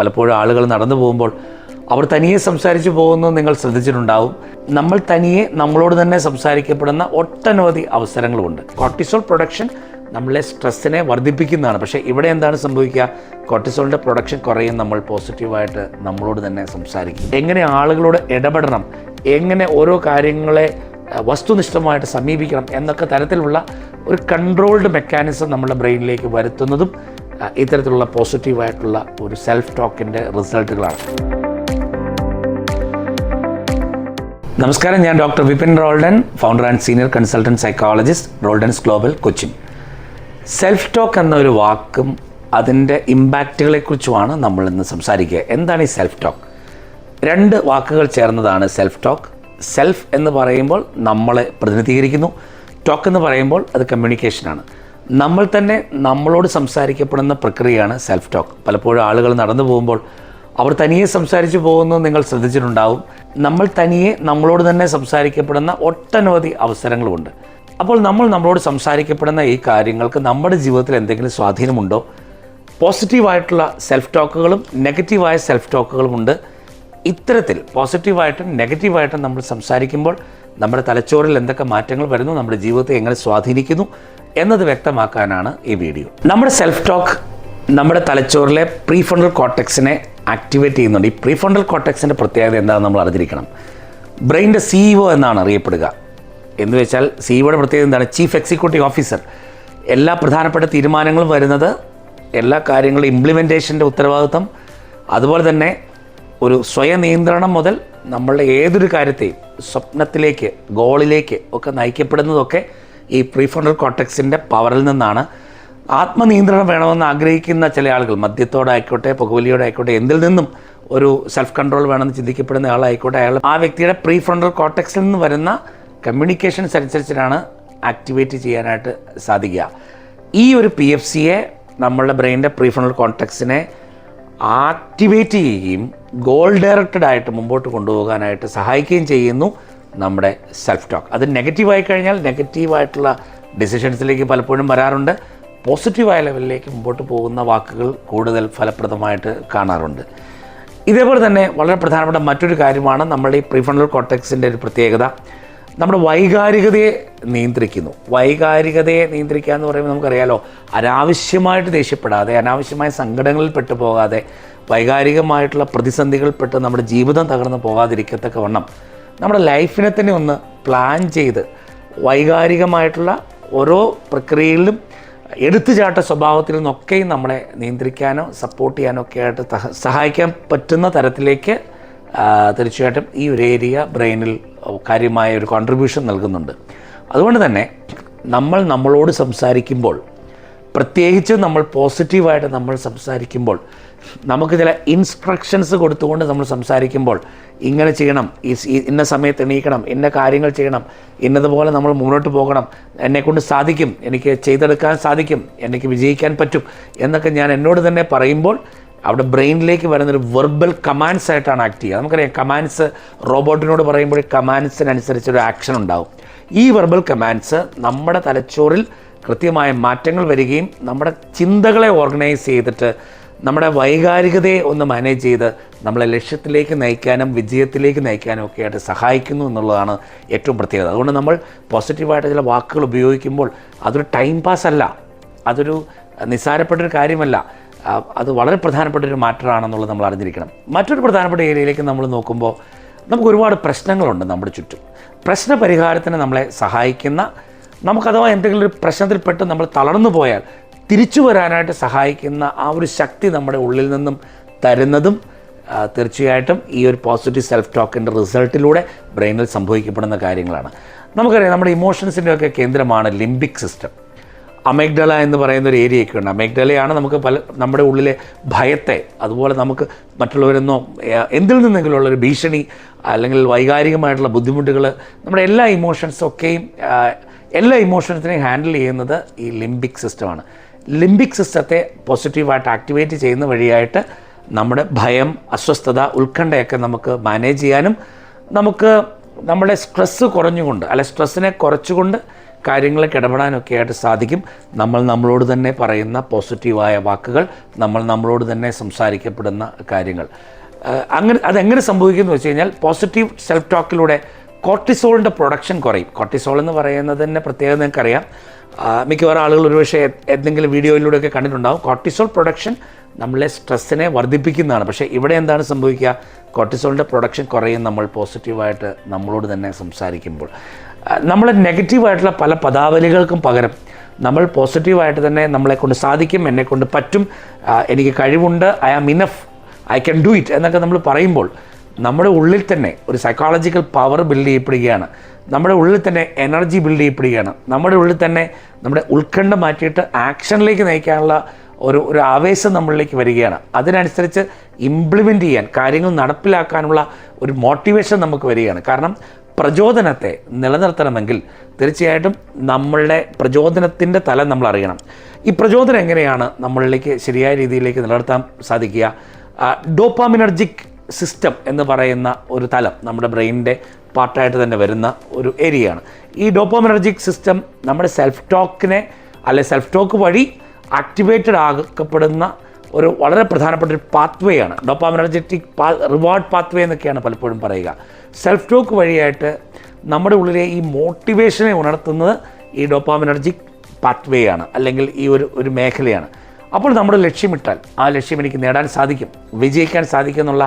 പലപ്പോഴും ആളുകൾ നടന്നു പോകുമ്പോൾ അവർ തനിയെ സംസാരിച്ചു പോകുന്നത് നിങ്ങൾ ശ്രദ്ധിച്ചിട്ടുണ്ടാവും. നമ്മൾ തനിയെ നമ്മളോട് തന്നെ സംസാരിക്കപ്പെടുന്ന ഒട്ടനവധി അവസരങ്ങളുമുണ്ട്. കോർട്ടിസോൾ പ്രൊഡക്ഷൻ നമ്മളെ സ്ട്രെസ്സിനെ വർദ്ധിപ്പിക്കുന്നതാണ്. പക്ഷേ ഇവിടെ എന്താണ് സംഭവിക്കുക? കോർട്ടിസോളിന്റെ പ്രൊഡക്ഷൻ കുറയും നമ്മൾ പോസിറ്റീവായിട്ട് നമ്മളോട് തന്നെ സംസാരിക്കും. എങ്ങനെ ആളുകളോട് ഇടപെടണം എങ്ങനെ ഓരോ കാര്യങ്ങളെ വസ്തുനിഷ്ഠമായിട്ട് സമീപിക്കണം എന്നൊക്കെ തരത്തിലുള്ള ഒരു കൺട്രോൾഡ് മെക്കാനിസം നമ്മുടെ ബ്രെയിനിലേക്ക് വരുത്തുന്നതും ഇത്തരത്തിലുള്ള പോസിറ്റീവായിട്ടുള്ള ഒരു സെൽഫ് ടോക്കിന്റെ റിസൾട്ടുകളാണ് നമസ്കാരം ഞാൻ doctor Vipin Roldan founder and senior consultant psychologist Roldans global Cochin. Self talk എന്നൊരു വാക്കും അതിന്റെ ഇമ്പാക്റ്റുകളെക്കുറിച്ചുമാണ് നമ്മൾ ഇന്ന് സംസാരിക്കുക. എന്താണ് ഈ സെൽഫ് ടോക്ക് രണ്ട് വാക്കുകൾ ചേർന്നതാണ് സെൽഫ് ടോക്ക് സെൽഫ് എന്ന് പറയുമ്പോൾ നമ്മളെ പ്രതിനിധീകരിക്കുന്നു. ടോക്ക് എന്ന് പറയുമ്പോൾ അത് കമ്മ്യൂണിക്കേഷനാണ് നമ്മൾ തന്നെ നമ്മളോട് സംസാരിക്കപ്പെടുന്ന പ്രക്രിയയാണ് സെൽഫ് ടോക്ക് പലപ്പോഴും ആളുകൾ നടന്നു പോകുമ്പോൾ അവർ തനിയെ സംസാരിച്ചു പോകുന്നത് നിങ്ങൾ ശ്രദ്ധിച്ചിട്ടുണ്ടാവും. നമ്മൾ തനിയെ നമ്മളോട് തന്നെ സംസാരിക്കപ്പെടുന്ന ഒട്ടനവധി അവസരങ്ങളുമുണ്ട്. അപ്പോൾ നമ്മൾ നമ്മളോട് സംസാരിക്കപ്പെടുന്ന ഈ കാര്യങ്ങൾക്ക് നമ്മുടെ ജീവിതത്തിൽ എന്തെങ്കിലും സ്വാധീനമുണ്ടോ? പോസിറ്റീവായിട്ടുള്ള സെൽഫ് ടോക്കുകളും നെഗറ്റീവായ സെൽഫ് ടോക്കുകളും ഉണ്ട്. ഇത്തരത്തിൽ പോസിറ്റീവായിട്ടും നെഗറ്റീവായിട്ടും നമ്മൾ സംസാരിക്കുമ്പോൾ നമ്മുടെ തലച്ചോറിൽ എന്തൊക്കെ മാറ്റങ്ങൾ വരുന്നു നമ്മുടെ ജീവിതത്തെ എങ്ങനെ സ്വാധീനിക്കുന്നു എന്നത് വ്യക്തമാക്കാനാണ് ഈ വീഡിയോ. നമ്മുടെ സെൽഫ് ടോക്ക് നമ്മുടെ തലച്ചോറിലെ പ്രീഫണ്ടൽ കോട്ടക്സിനെ ആക്ടിവേറ്റ് ചെയ്യുന്നുണ്ട്. ഈ പ്രീഫണ്ടൽ കോട്ടക്സിന്റെ പ്രത്യേകത എന്താണെന്ന് നമ്മൾ അറിഞ്ഞിരിക്കണം. ബ്രെയിന്റെ സിഇഒ എന്നാണ് അറിയപ്പെടുക. എന്ന് വെച്ചാൽ സിഇഒയുടെ പ്രത്യേകത എന്താണ്? ചീഫ് എക്സിക്യൂട്ടീവ് ഓഫീസർ എല്ലാ പ്രധാനപ്പെട്ട തീരുമാനങ്ങളും വരുന്നത് എല്ലാ കാര്യങ്ങളും ഇംപ്ലിമെന്റേഷന്റെ ഉത്തരവാദിത്വം. അതുപോലെ തന്നെ ഒരു സ്വയം നിയന്ത്രണം മുതൽ നമ്മളുടെ ഏതൊരു കാര്യത്തെയും സ്വപ്നത്തിലേക്ക് ഗോളിലേക്ക് ഒക്കെ നയിക്കപ്പെടുന്നതൊക്കെ ഈ പ്രീഫോണ്ടൽ കോട്ടക്സിന്റെ പവറിൽ നിന്നാണ്. ആത്മനിയന്ത്രണം വേണമെന്ന് ആഗ്രഹിക്കുന്ന ചില ആളുകൾ മദ്യത്തോടായിക്കോട്ടെ പുകവലിയോടായിക്കോട്ടെ എന്തിൽ നിന്നും ഒരു സെൽഫ് കൺട്രോൾ വേണമെന്ന് ചിന്തിക്കപ്പെടുന്ന ആളായിക്കോട്ടെ അയാൾ ആ വ്യക്തിയുടെ പ്രീഫ്രണ്ടൽ കോട്ടക്സിൽ നിന്ന് വരുന്ന കമ്മ്യൂണിക്കേഷൻസ് അനുസരിച്ചിട്ടാണ് ആക്ടിവേറ്റ് ചെയ്യാനായിട്ട് സാധിക്കുക. ഈ ഒരു പി എഫ് സിയെ നമ്മളുടെ ബ്രെയിനിന്റെ പ്രീ ഫ്രണ്ടൽ കോട്ടക്സിനെ ആക്ടിവേറ്റ് ചെയ്യുകയും ഗോൾ ഡയറക്റ്റഡ് ആയിട്ട് മുമ്പോട്ട് കൊണ്ടുപോകാനായിട്ട് സഹായിക്കുകയും ചെയ്യുന്നു നമ്മുടെ സെൽഫ് ടോക്ക് അത് നെഗറ്റീവായി കഴിഞ്ഞാൽ നെഗറ്റീവായിട്ടുള്ള ഡിസിഷൻസിലേക്ക് പലപ്പോഴും വരാറുണ്ട്. പോസിറ്റീവായ ലെവലിലേക്ക് മുമ്പോട്ട് പോകുന്ന വാക്കുകൾ കൂടുതൽ ഫലപ്രദമായിട്ട് കാണാറുണ്ട്. ഇതേപോലെ തന്നെ വളരെ പ്രധാനപ്പെട്ട മറ്റൊരു കാര്യമാണ് നമ്മുടെ ഈ പ്രീഫണ്ടൽ കോട്ടക്സിന്റെ ഒരു പ്രത്യേകത. നമ്മുടെ വൈകാരികതയെ നിയന്ത്രിക്കുന്നു. വൈകാരികതയെ നിയന്ത്രിക്കുക എന്ന് പറയുമ്പോൾ നമുക്കറിയാലോ അനാവശ്യമായിട്ട് ദേഷ്യപ്പെടാതെ അനാവശ്യമായ സങ്കടങ്ങളിൽ പെട്ടു പോകാതെ വൈകാരികമായിട്ടുള്ള പ്രതിസന്ധികൾ പെട്ട് നമ്മുടെ ജീവിതം തകർന്നു പോകാതിരിക്കത്തക്ക വണ്ണം നമ്മുടെ ലൈഫിനെ തന്നെ ഒന്ന് പ്ലാൻ ചെയ്ത് വൈകാരികമായിട്ടുള്ള ഓരോ പ്രക്രിയയിലും എടുത്തുചാട്ട സ്വഭാവത്തിൽ നിന്നൊക്കെയും നമ്മളെ നിയന്ത്രിക്കാനോ സപ്പോർട്ട് ചെയ്യാനോ ഒക്കെ ആയിട്ട് സഹായിക്കാൻ പറ്റുന്ന തരത്തിലേക്ക് തീർച്ചയായിട്ടും ഈ ഒരു ഏരിയ ബ്രെയിനിൽ കാര്യമായ ഒരു കോൺട്രിബ്യൂഷൻ നൽകുന്നുണ്ട്. അതുകൊണ്ട് തന്നെ നമ്മൾ നമ്മളോട് സംസാരിക്കുമ്പോൾ പ്രത്യേകിച്ച് നമ്മൾ പോസിറ്റീവായിട്ട് നമ്മൾ സംസാരിക്കുമ്പോൾ നമുക്ക് ചില ഇൻസ്ട്രക്ഷൻസ് കൊടുത്തുകൊണ്ട് നമ്മൾ സംസാരിക്കുമ്പോൾ ഇങ്ങനെ ചെയ്യണം ഇന്ന സമയത്ത് എണീക്കണം ഇന്ന കാര്യങ്ങൾ ചെയ്യണം ഇന്നതുപോലെ നമ്മൾ മുന്നോട്ട് പോകണം എന്നെക്കൊണ്ട് സാധിക്കും എനിക്ക് ചെയ്തെടുക്കാൻ സാധിക്കും എനിക്ക് വിജയിക്കാൻ പറ്റും എന്നൊക്കെ ഞാൻ എന്നോട് തന്നെ പറയുമ്പോൾ അവിടെ ബ്രെയിനിലേക്ക് വരുന്നൊരു വെർബൽ കമാൻഡ്സ് ആയിട്ടാണ് ആക്ട് ചെയ്യുക. നമുക്കറിയാം കമാൻഡ്സ് റോബോട്ടിനോട് പറയുമ്പോൾ കമാൻഡ്സിനനുസരിച്ചൊരു ആക്ഷൻ ഉണ്ടാവും. ഈ വെർബൽ കമാൻഡ്സ് നമ്മുടെ തലച്ചോറിൽ കൃത്യമായ മാറ്റങ്ങൾ വരികയും നമ്മുടെ ചിന്തകളെ ഓർഗനൈസ് ചെയ്തിട്ട് നമ്മുടെ വൈകാരികതയെ ഒന്ന് മാനേജ് ചെയ്ത് നമ്മളെ ലക്ഷ്യത്തിലേക്ക് നയിക്കാനും വിജയത്തിലേക്ക് നയിക്കാനും ഒക്കെ ആയിട്ട് സഹായിക്കുന്നു എന്നുള്ളതാണ് ഏറ്റവും പ്രത്യേകത. അതുകൊണ്ട് നമ്മൾ പോസിറ്റീവായിട്ട് ചില വാക്കുകൾ ഉപയോഗിക്കുമ്പോൾ അതൊരു ടൈം പാസ് അല്ല. അതൊരു നിസ്സാരപ്പെട്ടൊരു കാര്യമല്ല. അത് വളരെ പ്രധാനപ്പെട്ട ഒരു മാറ്ററാണെന്നുള്ളത് നമ്മൾ അറിഞ്ഞിരിക്കണം. മറ്റൊരു പ്രധാനപ്പെട്ട ഏരിയയിലേക്ക് നമ്മൾ നോക്കുമ്പോൾ നമുക്ക് ഒരുപാട് പ്രശ്നങ്ങളുണ്ട് നമ്മുടെ ചുറ്റും. പ്രശ്ന പരിഹാരത്തിന് നമ്മളെ സഹായിക്കുന്ന നമുക്ക് അഥവാ എന്തെങ്കിലും ഒരു പ്രശ്നത്തിൽപ്പെട്ട് നമ്മൾ തളർന്നു പോയാൽ തിരിച്ചു വരാനായിട്ട് സഹായിക്കുന്ന ആ ഒരു ശക്തി നമ്മുടെ ഉള്ളിൽ നിന്നും തരുന്നതും തീർച്ചയായിട്ടും ഈ ഒരു പോസിറ്റീവ് സെൽഫ് ടോക്കിന്റെ റിസൾട്ടിലൂടെ ബ്രെയിനിൽ സംഭവിക്കപ്പെടുന്ന കാര്യങ്ങളാണ്. നമുക്കറിയാം നമ്മുടെ ഇമോഷൻസിന്റെയൊക്കെ കേന്ദ്രമാണ് ലിംബിക് സിസ്റ്റം അമേഗ്ഡല എന്ന് പറയുന്ന ഒരു ഏരിയയൊക്കെ ഉണ്ട് അമേഗ്ഡലയാണ് നമുക്ക് പല നമ്മുടെ ഉള്ളിലെ ഭയത്തെ അതുപോലെ നമുക്ക് മറ്റുള്ളവരെന്നോ എന്തിൽ നിന്നെങ്കിലും ഉള്ളൊരു ഭീഷണി അല്ലെങ്കിൽ വൈകാരികമായിട്ടുള്ള ബുദ്ധിമുട്ടുകൾ നമ്മുടെ എല്ലാ ഇമോഷൻസും ഒക്കെയും ആഹ്, എല്ലാ ഇമോഷൻസിനെയും ഹാൻഡിൽ ചെയ്യുന്നത് ഈ ലിംബിക് സിസ്റ്റമാണ് ലിംബിക് സിസ്റ്റത്തെ പോസിറ്റീവായിട്ട് ആക്ടിവേറ്റ് ചെയ്യുന്ന വഴിയായിട്ട് നമ്മുടെ ഭയം അസ്വസ്ഥത ഉത്കണ്ഠയൊക്കെ നമുക്ക് മാനേജ് ചെയ്യാനും നമുക്ക് നമ്മുടെ സ്ട്രെസ്സ് കുറഞ്ഞുകൊണ്ട് അല്ലെ സ്ട്രെസ്സിനെ കുറച്ചുകൊണ്ട് കാര്യങ്ങളൊക്കെ ഇടപെടാനൊക്കെ ആയിട്ട് സാധിക്കും. നമ്മൾ നമ്മളോട് തന്നെ പറയുന്ന പോസിറ്റീവായ വാക്കുകൾ നമ്മൾ നമ്മളോട് തന്നെ സംസാരിക്കപ്പെടുന്ന കാര്യങ്ങൾ. അങ്ങനെ അതെങ്ങനെ സംഭവിക്കുന്നു വെച്ച് കഴിഞ്ഞാൽ പോസിറ്റീവ് സെൽഫ് ടോക്കിലൂടെ കോർട്ടിസോളിന്റെ പ്രൊഡക്ഷൻ കുറയും. കോർട്ടിസോൾ എന്ന് പറയുന്നതിന്റെ പ്രത്യേകത നിങ്ങൾക്കറിയാം. മിക്കവാറും ആളുകൾ ഒരുപക്ഷെ എന്തെങ്കിലും വീഡിയോയിലൂടെയൊക്കെ കണ്ടിട്ടുണ്ടാകും കോർട്ടിസോൾ പ്രൊഡക്ഷൻ നമ്മളെ സ്ട്രെസ്സിനെ വർദ്ധിപ്പിക്കുന്നതാണ്. പക്ഷേ ഇവിടെ എന്താണ് സംഭവിക്കുക? കോർട്ടിസോളിന്റെ പ്രൊഡക്ഷൻ കുറയും നമ്മൾ പോസിറ്റീവായിട്ട് നമ്മളോട് തന്നെ സംസാരിക്കുമ്പോൾ. നമ്മളെ നെഗറ്റീവായിട്ടുള്ള പല പദാവലികൾക്കും പകരം നമ്മൾ പോസിറ്റീവായിട്ട് തന്നെ നമ്മളെക്കൊണ്ട് സാധിക്കും എന്നെക്കൊണ്ട് പറ്റും. എനിക്ക് കഴിവുണ്ട് I am enough I can do it എന്നൊക്കെ നമ്മൾ പറയുമ്പോൾ നമ്മുടെ ഉള്ളിൽ തന്നെ ഒരു സൈക്കോളജിക്കൽ പവർ ബിൽഡ് ചെയ്യപ്പെടുകയാണ്. നമ്മുടെ ഉള്ളിൽ തന്നെ എനർജി ബിൽഡ് ചെയ്യപ്പെടുകയാണ്. നമ്മുടെ ഉള്ളിൽ തന്നെ നമ്മുടെ ഉത്കണ്ഠ മാറ്റിയിട്ട് ആക്ഷനിലേക്ക് നയിക്കാനുള്ള ഒരു ഒരു ആവേശം നമ്മളിലേക്ക് വരികയാണ്. അതിനനുസരിച്ച് ഇംപ്ലിമെന്റ് ചെയ്യാൻ കാര്യങ്ങൾ നടപ്പിലാക്കാനുള്ള ഒരു മോട്ടിവേഷൻ നമുക്ക് വരികയാണ്. കാരണം പ്രചോദനത്തെ നിലനിർത്തണമെങ്കിൽ തീർച്ചയായിട്ടും നമ്മളുടെ പ്രചോദനത്തിന്റെ തലം നമ്മൾ അറിയണം. ഈ പ്രചോദനം എങ്ങനെയാണ് നമ്മളിലേക്ക് ശരിയായ രീതിയിലേക്ക് നിലനിർത്താൻ സാധിക്കുക? ഡോപ്പാമിനർജിക് സിസ്റ്റം എന്ന് പറയുന്ന ഒരു തലം നമ്മുടെ ബ്രെയിനിന്റെ പാർട്ടായിട്ട് തന്നെ വരുന്ന ഒരു ഏരിയയാണ്. ഈ ഡോപ്പോമിനർജിക് സിസ്റ്റം നമ്മുടെ സെൽഫ് ടോക്കിനെ അല്ലെ സെൽഫ് ടോക്ക് വഴി ആക്ടിവേറ്റഡ് ആക്കപ്പെടുന്ന ഒരു വളരെ പ്രധാനപ്പെട്ട ഒരു പാത്വേ ആണ് ഡോപ്പാമിനർജറ്റിക് പാ റിവാർഡ് പാത്വേ എന്നൊക്കെയാണ് പലപ്പോഴും പറയുക. സെൽഫ് ടോക്ക് വഴിയായിട്ട് നമ്മുടെ ഉള്ളിലെ ഈ മോട്ടിവേഷനെ ഉണർത്തുന്നത് ഈ ഡോപ്പാമിനർജിക് പാത്വേ ആണ് അല്ലെങ്കിൽ ഈ ഒരു ഒരു മേഖലയാണ്. അപ്പോൾ നമ്മുടെ ലക്ഷ്യമിട്ടാൽ ആ ലക്ഷ്യം എനിക്ക് നേടാൻ സാധിക്കും വിജയിക്കാൻ സാധിക്കും എന്നുള്ള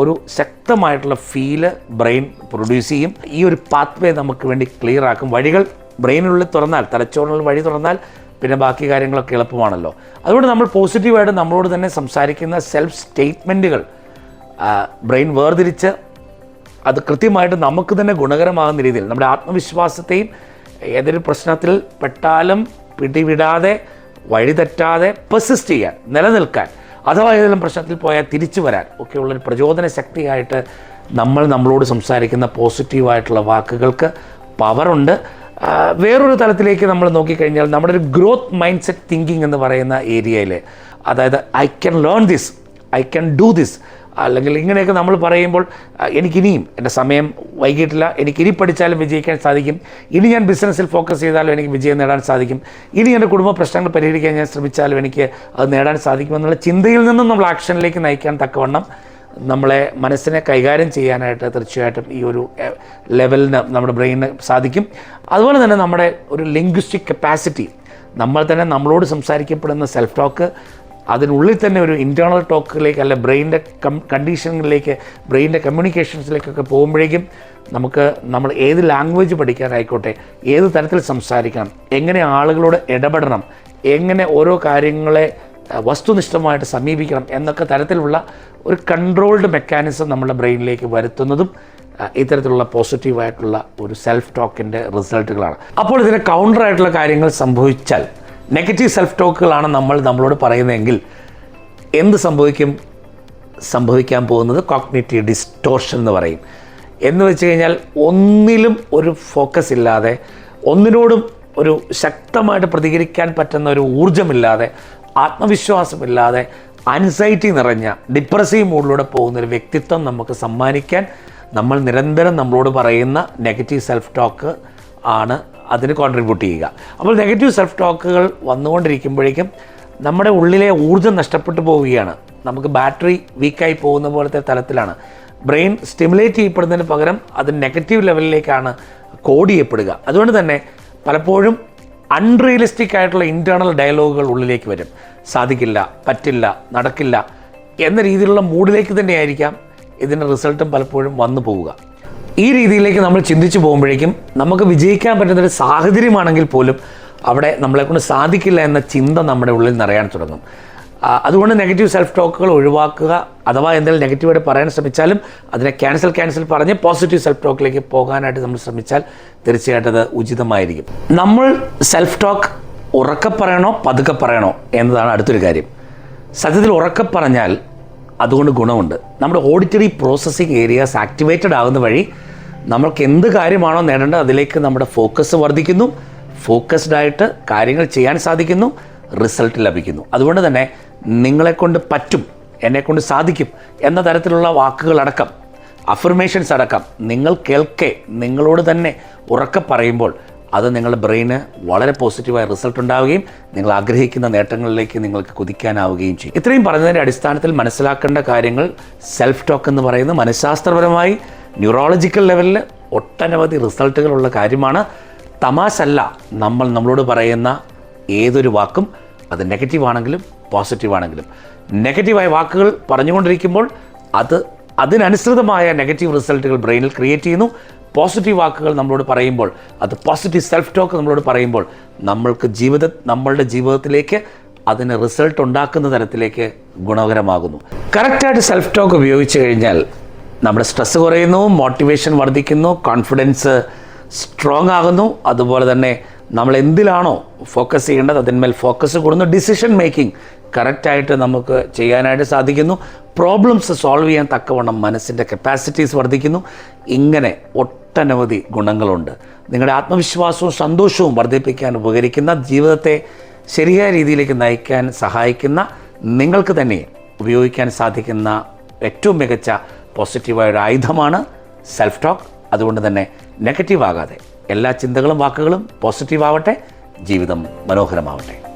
ഒരു ശക്തമായിട്ടുള്ള ഫീൽ ബ്രെയിൻ പ്രൊഡ്യൂസ് ചെയ്യും. ഈ ഒരു പാത്വേ നമുക്ക് വേണ്ടി ക്ലിയർ ആക്കും. വഴികൾ ബ്രെയിനുള്ളിൽ തുറന്നാൽ തലച്ചോറിനുള്ളിൽ വഴി തുറന്നാൽ പിന്നെ ബാക്കി കാര്യങ്ങളൊക്കെ എളുപ്പമാണല്ലോ. അതുകൊണ്ട് നമ്മൾ പോസിറ്റീവായിട്ട് നമ്മളോട് തന്നെ സംസാരിക്കുന്ന സെൽഫ് സ്റ്റേറ്റ്മെന്റുകൾ ബ്രെയിൻ വേർതിരിച്ച് അത് കൃത്യമായിട്ട് നമുക്ക് തന്നെ ഗുണകരമാകുന്ന രീതിയിൽ നമ്മുടെ ആത്മവിശ്വാസത്തെയും ഏതൊരു പ്രശ്നത്തിൽ പെട്ടാലും പിടിവിടാതെ വഴിതെറ്റാതെ പെർസിസ്റ്റ് ചെയ്യാൻ നിലനിൽക്കാൻ അഥവാ ഏതെങ്കിലും പ്രശ്നത്തിൽ പോയാൽ തിരിച്ചു വരാൻ ഒക്കെയുള്ളൊരു പ്രചോദന ശക്തിയായിട്ട് നമ്മൾ നമ്മളോട് സംസാരിക്കുന്ന പോസിറ്റീവായിട്ടുള്ള വാക്കുകൾക്ക് പവറുണ്ട്. വേറൊരു തലത്തിലേക്ക് നമ്മൾ നോക്കിക്കഴിഞ്ഞാൽ നമ്മുടെ ഒരു ഗ്രോത്ത് മൈൻഡ് സെറ്റ് തിങ്കിങ് എന്ന് പറയുന്ന ഏരിയയിൽ അതായത് I can learn this I can do this അല്ലെങ്കിൽ ഇങ്ങനെയൊക്കെ നമ്മൾ പറയുമ്പോൾ എനിക്കിനിയും എന്റെ സമയം വൈകിട്ടില്ല എനിക്കിനി പഠിച്ചാലും വിജയിക്കാൻ സാധിക്കും. ഇനി ഞാൻ ബിസിനസ്സിൽ ഫോക്കസ് ചെയ്താലും എനിക്ക് വിജയം നേടാൻ സാധിക്കും. ഇനി എന്റെ കുടുംബ പ്രശ്നങ്ങൾ പരിഹരിക്കാൻ ഞാൻ ശ്രമിച്ചാലും എനിക്ക് അത് നേടാൻ സാധിക്കുമെന്നുള്ള ചിന്തയിൽ നിന്നും നമ്മൾ ആക്ഷനിലേക്ക് നയിക്കാൻ തക്കവണ്ണം നമ്മളെ മനസ്സിനെ കൈകാര്യം ചെയ്യാനായിട്ട് തീർച്ചയായിട്ടും ഈ ഒരു ലെവലിന് നമ്മുടെ ബ്രെയിനിന് സാധിക്കും. അതുപോലെ തന്നെ നമ്മുടെ ഒരു ലിംഗ്വിസ്റ്റിക് കപ്പാസിറ്റി നമ്മൾ തന്നെ നമ്മളോട് സംസാരിക്കപ്പെടുന്ന സെൽഫ് ടോക്ക് അതിനുള്ളിൽ തന്നെ ഒരു ഇന്റേർണൽ ടോക്കിലേക്ക് അല്ലെ ബ്രെയിനിന്റെ കം കണ്ടീഷനിലേക്ക് ബ്രെയിനിന്റെ കമ്മ്യൂണിക്കേഷൻസിലേക്കൊക്കെ പോകുമ്പോഴേക്കും നമുക്ക് നമ്മൾ ഏത് ലാംഗ്വേജ് പഠിക്കാനായിക്കോട്ടെ ഏത് തരത്തിൽ സംസാരിക്കണം എങ്ങനെ ആളുകളോട് ഇടപെടണം എങ്ങനെ ഓരോ കാര്യങ്ങളെ വസ്തുനിഷ്ഠമായിട്ട് സമീപിക്കണം എന്നൊക്കെ തരത്തിലുള്ള ഒരു കൺട്രോൾഡ് മെക്കാനിസം നമ്മുടെ ബ്രെയിനിലേക്ക് വരുത്തുന്നതും ഇത്തരത്തിലുള്ള പോസിറ്റീവായിട്ടുള്ള ഒരു സെൽഫ് ടോക്കിന്റെ റിസൾട്ടുകളാണ് അപ്പോൾ ഇതിന് കൗണ്ടറായിട്ടുള്ള കാര്യങ്ങൾ സംഭവിച്ചാൽ നെഗറ്റീവ് സെൽഫ് ടോക്കുകളാണ് നമ്മൾ നമ്മളോട് പറയുന്നതെങ്കിൽ എന്ത് സംഭവിക്കും? സംഭവിക്കാൻ പോകുന്നത് കോഗ്നേറ്റീവ് ഡിസ്റ്റോർഷൻ എന്ന് പറയും. എന്ന് വെച്ച് കഴിഞ്ഞാൽ ഒന്നിലും ഒരു ഫോക്കസ് ഇല്ലാതെ ഒന്നിനോടും ഒരു ശക്തമായിട്ട് പ്രതികരിക്കാൻ പറ്റുന്ന ഒരു ഊർജമില്ലാതെ ആത്മവിശ്വാസമില്ലാതെ അൻസൈറ്റി നിറഞ്ഞ ഡിപ്രസീവ് മൂഡിലൂടെ പോകുന്ന ഒരു വ്യക്തിത്വം നമുക്ക് സമ്മാനിക്കാൻ നമ്മൾ നിരന്തരം നമ്മളോട് പറയുന്ന നെഗറ്റീവ് സെൽഫ് ടോക്ക് ആണ് അതിന് കോൺട്രിബ്യൂട്ട് ചെയ്യുക. അപ്പോൾ നെഗറ്റീവ് സെൽഫ് ടോക്കുകൾ വന്നുകൊണ്ടിരിക്കുമ്പോഴേക്കും നമ്മുടെ ഉള്ളിലെ ഊർജം നഷ്ടപ്പെട്ടു പോവുകയാണ്. നമുക്ക് ബാറ്ററി വീക്കായി പോകുന്ന പോലത്തെ തലത്തിലാണ്. ബ്രെയിൻ സ്റ്റിമുലേറ്റ് ചെയ്യപ്പെടുന്നതിന് പകരം അത് നെഗറ്റീവ് ലെവലിലേക്കാണ് കോഡ് ചെയ്യപ്പെടുക. അതുകൊണ്ട് തന്നെ പലപ്പോഴും അൺറിയലിസ്റ്റിക് ആയിട്ടുള്ള ഇന്റേർണൽ ഡയലോഗുകൾ ഉള്ളിലേക്ക് വരും. സാധിക്കില്ല പറ്റില്ല നടക്കില്ല എന്ന രീതിയിലുള്ള മൂഡിലേക്ക് തന്നെയായിരിക്കാം ഇതിന്റെ റിസൾട്ടും പലപ്പോഴും വന്നു പോവുക. ഈ രീതിയിലേക്ക് നമ്മൾ ചിന്തിച്ചു പോകുമ്പോഴേക്കും നമുക്ക് വിജയിക്കാൻ പറ്റുന്ന ഒരു സാഹചര്യമാണെങ്കിൽ പോലും അവിടെ നമ്മളെക്കൊണ്ട് സാധിക്കില്ല എന്ന ചിന്ത നമ്മുടെ ഉള്ളിൽ നിറയാൻ തുടങ്ങും. അതുകൊണ്ട് നെഗറ്റീവ് സെൽഫ് ടോക്കുകൾ ഒഴിവാക്കുക അഥവാ എന്തെങ്കിലും നെഗറ്റീവായിട്ട് പറയാൻ ശ്രമിച്ചാലും അതിനെ ക്യാൻസൽ ക്യാൻസൽ പറഞ്ഞ് പോസിറ്റീവ് സെൽഫ് ടോക്കിലേക്ക് പോകാനായിട്ട് നമ്മൾ ശ്രമിച്ചാൽ തീർച്ചയായിട്ടും അത് ഉചിതമായിരിക്കും. നമ്മൾ സെൽഫ് ടോക്ക് ഉറക്കെ പറയണോ പതുക്കെ പറയണോ എന്നതാണ് അടുത്തൊരു കാര്യം. സത്യത്തിൽ ഉറക്കെ പറഞ്ഞാൽ അതുകൊണ്ട് ഗുണമുണ്ട്. നമ്മുടെ ഓഡിറ്ററി പ്രോസസ്സിംഗ് ഏരിയാസ് ആക്ടിവേറ്റഡ് ആകുന്ന വഴി നമ്മൾക്ക് എന്ത് കാര്യമാണോ നേടേണ്ടത് അതിലേക്ക് നമ്മുടെ ഫോക്കസ് വർദ്ധിക്കുന്നു. ഫോക്കസ്ഡ് ആയിട്ട് കാര്യങ്ങൾ ചെയ്യാൻ സാധിക്കുന്നു. റിസൾട്ട് ലഭിക്കുന്നു. അതുകൊണ്ട് തന്നെ നിങ്ങളെക്കൊണ്ട് പറ്റും എന്നെക്കൊണ്ട് സാധിക്കും എന്ന തരത്തിലുള്ള വാക്കുകളടക്കം അഫർമേഷൻസ് അടക്കം നിങ്ങൾ കേൾക്കെ നിങ്ങളോട് തന്നെ ഉറക്കെ പറയുമ്പോൾ അത് നിങ്ങളുടെ ബ്രെയിന് വളരെ പോസിറ്റീവായ റിസൾട്ട് ഉണ്ടാവുകയും നിങ്ങൾ ആഗ്രഹിക്കുന്ന നേട്ടങ്ങളിലേക്ക് നിങ്ങൾക്ക് കുതിക്കാനാവുകയും ചെയ്യും. ഇത്രയും പറഞ്ഞതിന്റെ അടിസ്ഥാനത്തിൽ മനസ്സിലാക്കേണ്ട കാര്യങ്ങൾ സെൽഫ് ടോക്ക് എന്ന് പറയുന്നത് മനഃശാസ്ത്രപരമായി ന്യൂറോളജിക്കൽ ലെവലിൽ ഒട്ടനവധി റിസൾട്ടുകളുള്ള കാര്യമാണ്. തമാശല്ല നമ്മൾ നമ്മളോട് പറയുന്ന ഏതൊരു വാക്കും അത് നെഗറ്റീവ് ആണെങ്കിലും പോസിറ്റീവ് ആണെങ്കിലും. നെഗറ്റീവായ വാക്കുകൾ പറഞ്ഞുകൊണ്ടിരിക്കുമ്പോൾ അത് അതിനനുസൃതമായ നെഗറ്റീവ് റിസൾട്ടുകൾ ബ്രെയിനിൽ ക്രിയേറ്റ് ചെയ്യുന്നു. പോസിറ്റീവ് വാക്കുകൾ നമ്മളോട് പറയുമ്പോൾ അത് പോസിറ്റീവ് സെൽഫ് ടോക്ക് നമ്മളോട് പറയുമ്പോൾ നമ്മൾക്ക് ജീവിത നമ്മളുടെ ജീവിതത്തിലേക്ക് അതിന് റിസൾട്ട് ഉണ്ടാക്കുന്ന തരത്തിലേക്ക് ഗുണകരമാകുന്നു. കറക്റ്റായിട്ട് സെൽഫ് ടോക്ക് ഉപയോഗിച്ച് കഴിഞ്ഞാൽ നമ്മുടെ സ്ട്രെസ് കുറയുന്നു മോട്ടിവേഷൻ വർദ്ധിക്കുന്നു കോൺഫിഡൻസ് സ്ട്രോങ് ആകുന്നു. അതുപോലെ തന്നെ നമ്മൾ എന്തിലാണോ ഫോക്കസ് ചെയ്യേണ്ടത് അതിന്മേൽ ഫോക്കസ് കൂടുന്നു ഡിസിഷൻ മേക്കിംഗ് കറക്റ്റായിട്ട് നമുക്ക് ചെയ്യാനായിട്ട് സാധിക്കുന്നു. പ്രോബ്ലംസ് സോൾവ് ചെയ്യാൻ തക്കവണ്ണം മനസ്സിന്റെ കപ്പാസിറ്റീസ് വർദ്ധിക്കുന്നു. ഇങ്ങനെ ഒട്ടനവധി ഗുണങ്ങളുണ്ട്. നിങ്ങളുടെ ആത്മവിശ്വാസവും സന്തോഷവും വർദ്ധിപ്പിക്കാൻ ഉപകരിക്കുന്ന ജീവിതത്തെ ശരിയായ രീതിയിലേക്ക് നയിക്കാൻ സഹായിക്കുന്ന നിങ്ങൾക്ക് തന്നെ ഉപയോഗിക്കാൻ സാധിക്കുന്ന ഏറ്റവും മികച്ച പോസിറ്റീവായ ഒരു ആയുധമാണ് സെൽഫ് ടോക്ക് അതുകൊണ്ട് തന്നെ നെഗറ്റീവ് ആകാതെ എല്ലാ ചിന്തകളും വാക്കുകളും പോസിറ്റീവ് ആവട്ടെ ജീവിതം മനോഹരമാവട്ടെ.